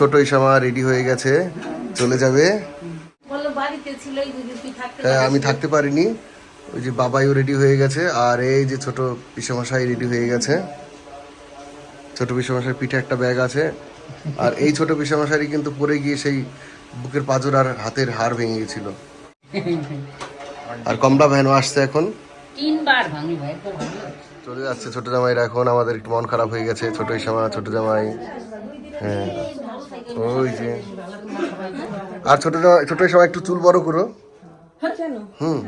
ছোট ইসামা রেডি হয়ে গেছে চলে যাবে। হ্যাঁ আমি থাকতে পারিনি। ওই যে বাবাইও রেডি হয়ে গেছে আর এই যে ছোট পিসেমশাই রেডি হয়ে গেছে। ছোট পিসেমশাই পিঠে একটা ব্যাগ আছে। আর এই ছোট পিসেমশাই কিন্তু পরে গিয়ে সেই বুকের পাজর আর হাতের হাড় ভেঙে গেছিল। আর কমলা ভ্যানও আসছে এখন। তিনবার ভাঙি ভাই তো চলে যাচ্ছে ছোট জামাইরা এখন আমাদের একটু মন খারাপ হয়ে গেছে ছোট ইসামা ছোট জামাই। হ্যাঁ। ওই যে। আর ছোট ছোট সবাই একটু চুল বড় করো। হুম।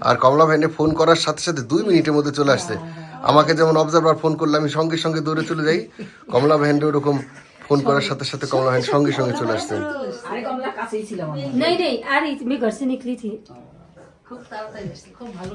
আর কমলা ভ্যানে ফোন করার সাথে সাথে দুই মিনিটের মধ্যে চলে আসছে। আমাকে যেমন অবজার্ভার ফোন করলে আমি সঙ্গে সঙ্গে দৌড়ে চলে যাই। কমলা ভ্যান্ডে ওরকম ফোন করার সাথে সাথে কমলা ভ্যান সঙ্গে সঙ্গে চলে আসছে। খুব তাড়াতাড়ি খুব ভালো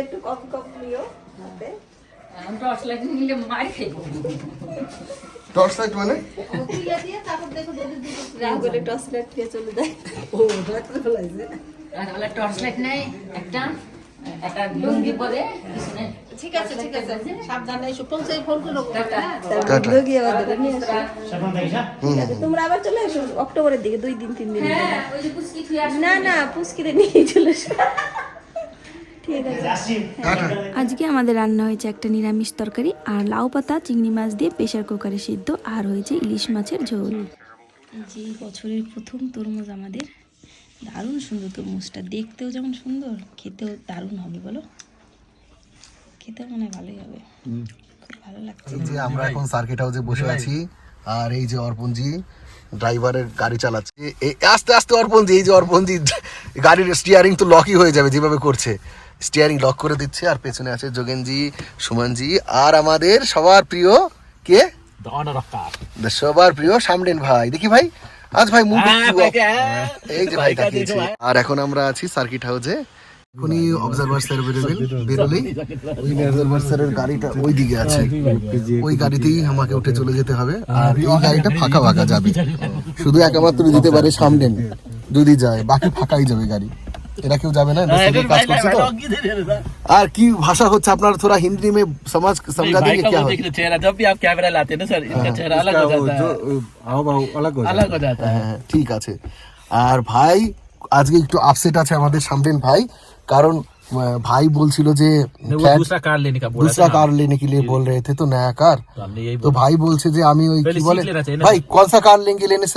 একটু টর্চ লাইট টর্চ লাইট চলে টর্চ লাইট একটা ঠিক আছে ঠিক আছে সাবধানে ফোন তোমরা আবার চলে এসো অক্টোবরের দিকে দুই দিন তিন দিন। না না পুচকিরে নিয়ে চলে এসো। আজকে আমাদের রান্না হয়েছে একটা নিরামিষ তরকারি আর লাউ পাতা চিংড়ি মাছ দিয়ে প্রেশার কুকারে সিদ্ধ আর হয়েছে ইলিশ মাছের ঝোল। যে বছরের প্রথম তরমুজ আমাদের। দারুণ সুন্দর তরমুজটা। দেখতেও যেমন সুন্দর খেতেও দারুণ হবে বলো? খেতেও মনে হয় ভালোই হবে। খুব ভালো লাগছে। যে আমরা এখন সার্কিট হাউসে বসে আছি আর এই যে অর্পণজি ড্রাইভারের গাড়ি চালাচ্ছে। আস্তে আস্তে অর্পণজি এই যে অর্পণজি গাড়ির স্টিয়ারিং তো লকই হয়ে যাবে যেভাবে করছে। স্টিয়ারিং লক করে দিচ্ছে আর পেছনে আছে যোগেনজি সুমনজি আর আমাদের সবার প্রিয় কে? সবার প্রিয় সামডেন ভাই। দেখি ভাই আজ ভাই মুখ এই যে ভাই তাকিয়েছে। আর এখন আমরা আছি সার্কিট হাউসে এখনই অবজারভার স্যার বেরোবেন বেরোলেই ওই অবজারভার স্যারের গাড়িটা ওই দিকে আছে ওই গাড়িতেই আমাকে উঠে চলে যেতে হবে। আর এই গাড়িটা ফাঁকা ফাঁকা যাবে। শুধু একমাত্র দিতে পারে সামডেন যদি যায় বাকি ফাঁকাই যাবে গাড়ি। এরা কেউ যাবে না? আর কি ভাষা হচ্ছে আপনার থোড়া হিন্দি মে সমাজ সমঝা হ্যাঁ। দিয়ে হ্যাঁ, হ্যাঁ, ঠিক আছে। আর ভাই আজকে একটু আপসেট আছে আমাদের সামনে ভাই কারণ ভাই বলছিল যে দুসরা কার লেনে কি বল তো নয়া কার তো ভাই বলছে যে আমি ওই কি বলে ভাই কোনসা কার লেঙ্গি লেনে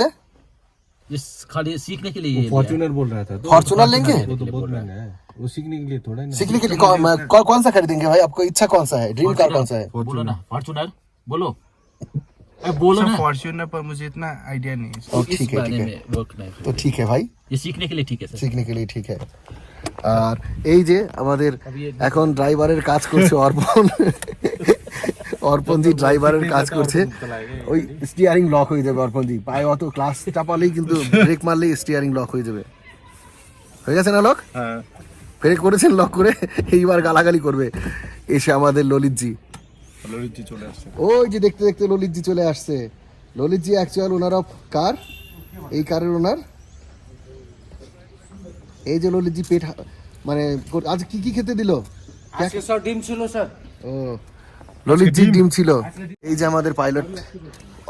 खाली सीखने के लिए ये लिया। फॉर्चूनर बोल रहा था तो फॉर्चूनर लेंगे वो तो बहुत महंगा है वो सीखने के लिए थोड़ा ना सीखने के लिए कौन कौन- कौन सा खरीदेंगे भाई आपको इच्छा कौन सा है ड्रीम कार कौन सा है बोलो ना फॉर्चूनर बोलो अरे बोलो ना फॉर्च्यूनर पर मुझे इतना आइडिया नहीं है ओ इस ठीक है बारे ठीक है में वर्क नहीं তো ঠিক है ভাই ये सीखने के लिए ठीक है सर सीखने के लिए ठीक है আর এই যে আমাদের এখন ড্রাইভারের কাজ করছে অর্পণ অর্পণজি ড্রাইভারের কাজ করছে। ওই স্টিয়ারিং লক হয়ে যাবে অর্পণজি পায়ে অত ক্লাস চাপালেই কিন্তু ব্রেক মারলেই স্টিয়ারিং লক হয়ে যাবে। হয়ে গেছে না লক ব্রেক করেছেন লক করে এইবার গালাগালি করবে। এসে আমাদের ললিতজি। ললিতজি চলে আসছে। ওই যে দেখতে দেখতে ললিতজি চলে আসছে। ললিতজি অ্যাকচুয়াল ওনার অফ কার এই কারের ওনার এই যে ললিতজি পেট মানে আজ কি কি খেতে দিল? আজকে সব ডিম ছিল স্যার। ও ললিতজি ডিম ছিল। এই যে আমাদের পাইলট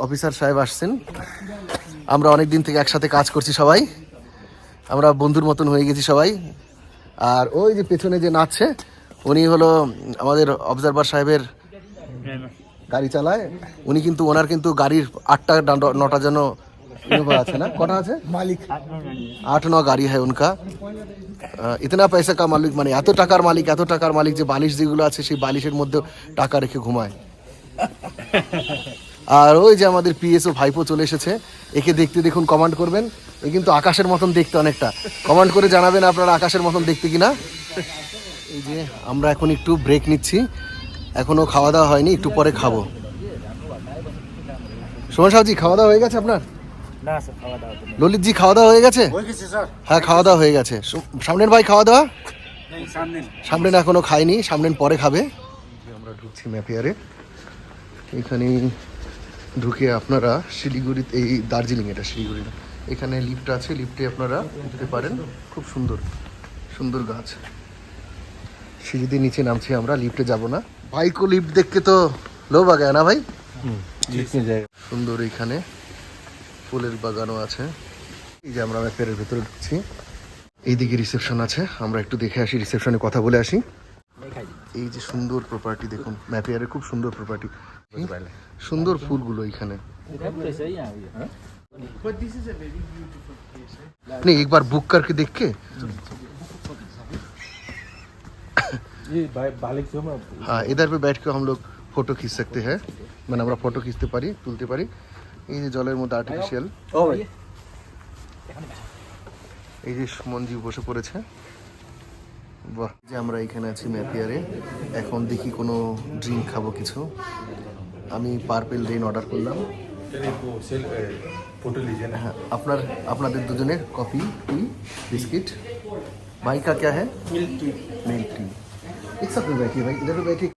অফিসার সাহেব আসছেন। আমরা অনেক দিন থেকে একসাথে কাজ করছি সবাই। আমরা বন্ধুর মতন হয়ে গেছি সবাই। আর ওই যে পেছনে যে নাচছে উনি হলো আমাদের অবজারভার সাহেবের গাড়ি চালায়। উনি কিন্তু ওনার কিন্তু গাড়ির আটটা নটা যেন ইনোভা আছে না কটা আছে মালিক আট ন গাড়ি হয় উনকা ইতনা পয়সা কা মালিক মানে এত টাকার মালিক এত টাকার মালিক যে বালিশ যেগুলো আছে সেই বালিশের মধ্যেও টাকা রেখে ঘুমায় আর ওই যে আমাদের পিএসও ভাইপো চলে এসেছে একে দেখতে দেখুন কমান্ড করবেন এ কিন্তু আকাশের মতন দেখতে অনেকটা কমান্ড করে জানাবেন আপনারা আকাশের মতন দেখতে কিনা এই যে আমরা এখন একটু ব্রেক নিচ্ছি। এখনও খাওয়া দাওয়া হয়নি একটু পরে খাব। সোমান সাহজি খাওয়া দাওয়া হয়ে গেছে আপনার? না স্যার খাওয়া দাওয়া ললিত জি খাওয়া দাওয়া হয়ে গেছে? হ্যাঁ খাওয়া দাওয়া হয়ে গেছে। সামনের ভাই খাওয়া দাওয়া? সামনেন এখনও খায়নি সামনেন পরে খাবে। আমরা ঢুকছি ম্যাপিয়ারে। এখানে ঢুকে আপনারা শিলিগুড়ি এই দার্জিলিং এটা শিলিগুড়ি এখানে লিফট আছে লিফটে আপনারা যেতে পারেন। খুব সুন্দর সুন্দর গাছ। সিঁড়ি নিচে নামছি আমরা লিফটে যাব না। বাইকও লিফট দেখতে তো লোভা আগে না ভাই? সুন্দর এখানে। ফুলের বাগানও আছে এই যে আমরা ম্যাপের ভেতরে ঢুকছি এইদিকে রিসেপশন আছে আমরা একটু দেখে আসি রিসেপশনে কথা বলে আসি এই যে সুন্দর প্রপার্টি দেখুন ম্যাপিয়ারের খুব সুন্দর প্রপার্টি সুন্দর ফুলগুলো এখানে सही है अभी हाँ? नहीं एक बार बुक करके देख के ये बाइ- बालिक से मैं हाँ इधर पे बैठ के हम लोग फोटो खींच सकते हैं মানে আমরা ফটো খিঁচতে পারি তুলতে পারি এই যে জলের মধ্যে আর্টিফিশিয়াল ओ भाई এই যে সুমনজি বসে পড়েছে বাহ যে আমরা এখানে আছি ম্যাপিয়ারে এখন দেখি কোনো ড্রিঙ্ক খাবো কিছু আমি পার্পেল রেন অর্ডার করলাম वो सेल फोटो लीजिए ना হ্যাঁ আপনার আপনাদের দুজনের কফি টি বিস্কিট भाई का क्या है मिल्क टी मिल्क टी एक साथ में बैठिए भाई इधर पे बैठिए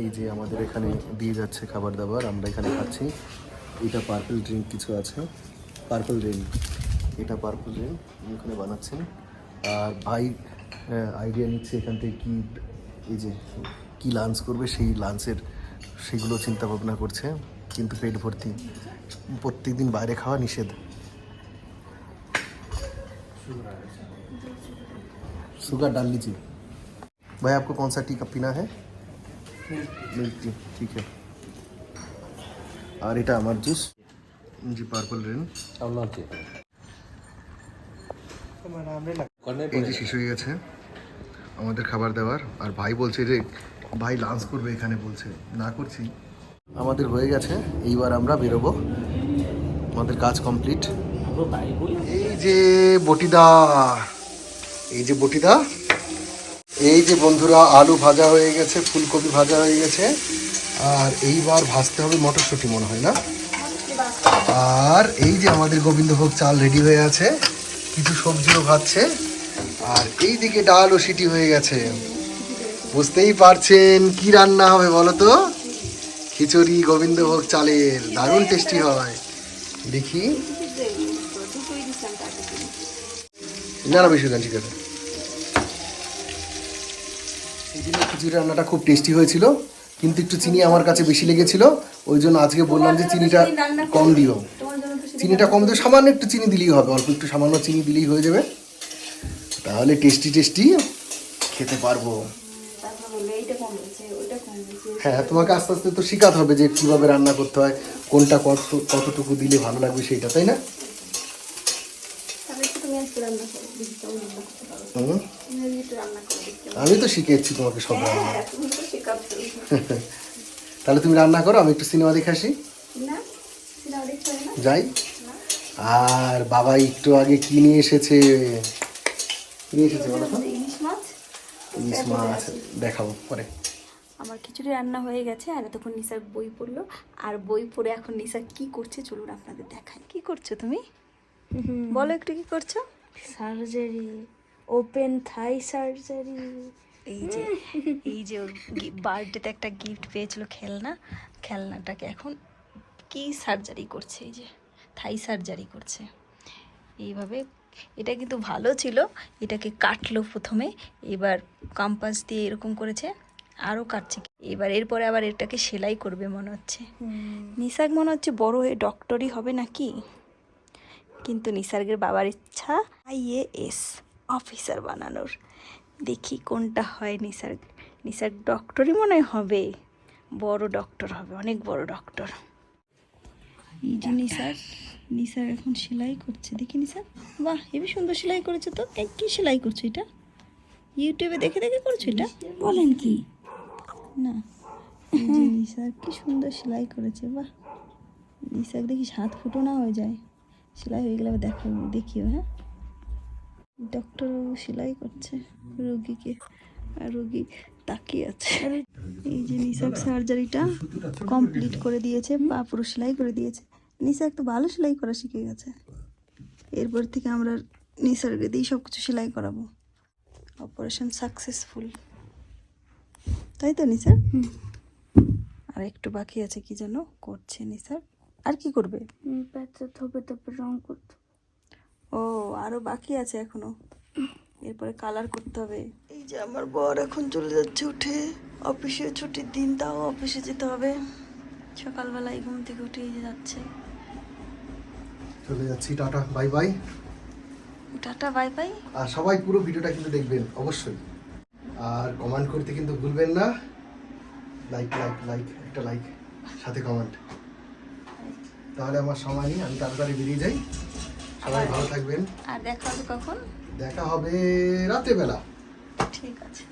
এই যে আমাদের এখানে দিয়ে যাচ্ছে খাবার দাবার আমরা এখানে খাচ্ছি এটা পার্পল ড্রিঙ্ক কিছু আছে পার্পল রেন এটা পার্পল রেন ওখানে বানাচ্ছেন আর ভাই আইডিয়া নিচ্ছে এখান থেকে কি এই যে কি লাঞ্চ করবে সেই লাঞ্চের সেগুলো চিন্তা ভাবনা করছে কিন্তু পেট ভর্তি প্রত্যেকদিন বাইরে খাওয়া নিষেধ शुगर डाल लीजिए भाई आपको कौन सा टी कप पीना है मिल्क टी ठीक है আর এটা আমার জুস। জি পার্পল রেন এই যে শেষ হয়ে গেছে আমাদের খাবার দেওয়ার আর ভাই বলছে যে ভাই লাঞ্চ করবে এখানে বলছে না করছি। আমাদের হয়ে গেছে এইবার আমরা বেরোবো। আমাদের কাজ কমপ্লিট এই যে বটিদা এই যে বটিদা এই যে বন্ধুরা আলু ভাজা হয়ে গেছে ফুলকপি ভাজা হয়ে গেছে। আর এইবার ভাজতে হবে মটরশুঁটি, মনে হয় না? আর এই যে আমাদের গোবিন্দভোগ চাল রেডি হয়ে আছে, কিছু সবজিও ভাজছে আর এই দিকে ডাল ও সিটি হয়ে গেছে। বুঝতেই পারছেন কি রান্না হবে বলো তো? খিচুড়ি গোবিন্দভোগ চালের, দারুণ টেস্টি হয়। দেখি। না না বেশি দেন ঠিক আছে। এই খিচুড়ি রান্নাটা খুব টেস্টি হয়েছিল। কিন্তু একটু চিনি আমার কাছে বেশি লেগেছিল, ওই জন্য আজকে বললাম যে চিনিটা কম দিও। চিনিটা কম দিও, সামান্য একটু চিনি দিলেই হবে, অল্প একটু সামান্য চিনি দিলেই হয়ে যাবে। তাহলে টেস্টি টেস্টি খেতে পারব। হ্যাঁ তোমাকে আস্তে আস্তে তো শেখাতে হবে যে কীভাবে রান্না করতে হয়, কোনটা কত, কতটুকু দিলে ভালো লাগবে সেইটা তাই না? আমি তো শিখেছি তোমাকে সব রান্না। তাহলে তুমি রান্না করো আমি একটু সিনেমা দেখে আসি। যাই। আর বাবা একটু আগে কি নিয়ে এসেছে? কি নিয়ে এসেছে বলো তো? ইলিশ মাছ। ইলিশ মাছ দেখাবো পরে। আমার খিচুড়ি রান্না হয়ে গেছে আর এতক্ষণ নিসার বই পড়ল। আর বই পড়ে এখন নিসা কি করছে চলুন আপনাদের দেখাই। কি করছ তুমি? বলো একটু কি করছ? Surgery open thigh surgery. এই যে এই যে ওর বার্থডেতে একটা গিফট পেয়েছিল খেলনা খেলনাটাকে এখন কি সার্জারি করছে এই যে থাই সার্জারি করছে। এইভাবে এটা কিন্তু ভালো ছিল এটাকে কাটলো প্রথমে এবার কাম্পাস দিয়ে এরকম করেছে আরও কাটছে। এবার এরপরে আবার এটাকে সেলাই করবে মনে হচ্ছে। নিসার্গ মনে হচ্ছে বড় হয়ে ডক্টরই হবে নাকি? কিন্তু নিসার্গের বাবার ইচ্ছা আইএএস অফিসার বানানোর। দেখি কোনটা হয় নিসার্গ নিসার্গ ডক্টরই মনে হয় হবে। বড় ডক্টর হবে অনেক বড় ডক্টর। এই যে নিসার নিসার এখন সেলাই করছে। দেখি নিসার বাহ হেবি সুন্দর সেলাই করেছে তো। কি সেলাই করছ এটা? ইউটিউবে দেখে দেখে করছ এটা? বলেন কি? না। এই যে নিসার কি সুন্দর সেলাই করেছে বাহ। নিসার দেখি সাত ফুটো না হয়ে যায়। সেলাই হয়ে গেলে আবার দেখো দেখিও হ্যাঁ। ডক্টর সেলাই করছে রোগীকে। আর রোগী তাকিয়ে আছে। এই যে নিসাক সার্জারিটা কমপ্লিট করে দিয়েছে বা পুরো সেলাই করে দিয়েছে। নিসাক তো ভালো সেলাই করা শিখে গেছে। এরপর থেকে আমরা নিসারকে দিয়ে সব কিছু সেলাই করাবো। অপারেশন সাকসেসফুল তাই তো নিসার আর একটু বাকি আছে কি যেন করছে নিসার? আর কি করবে? তারপর রং করতে ও আরও বাকি আছে এখনও। এরপরে কালার করতে হবে। এই যে আমার বর এখন চলে যাচ্ছে উঠে। অফিসে ছুটির দিন তাও অফিসে যেতে হবে। সকালবেলায় ঘুম থেকে উঠে এই যে যাচ্ছে। চলে যাচ্ছি tata bye bye tata bye bye আর সবাই পুরো ভিডিওটা কিন্তু দেখবেন অবশ্যই। আর কমেন্ট করতে কিন্তু ভুলবেন না। লাইক লাইক লাইক একটা লাইক সাথে কমেন্ট তাহলে আমার সময় নেই আমি তাড়াতাড়ি বেরিয়ে যাই। সবাই ভালো থাকবেন। আর দেখা হবে কখন? দেখা হবে রাতের বেলা। ঠিক আছে।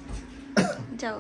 যাও।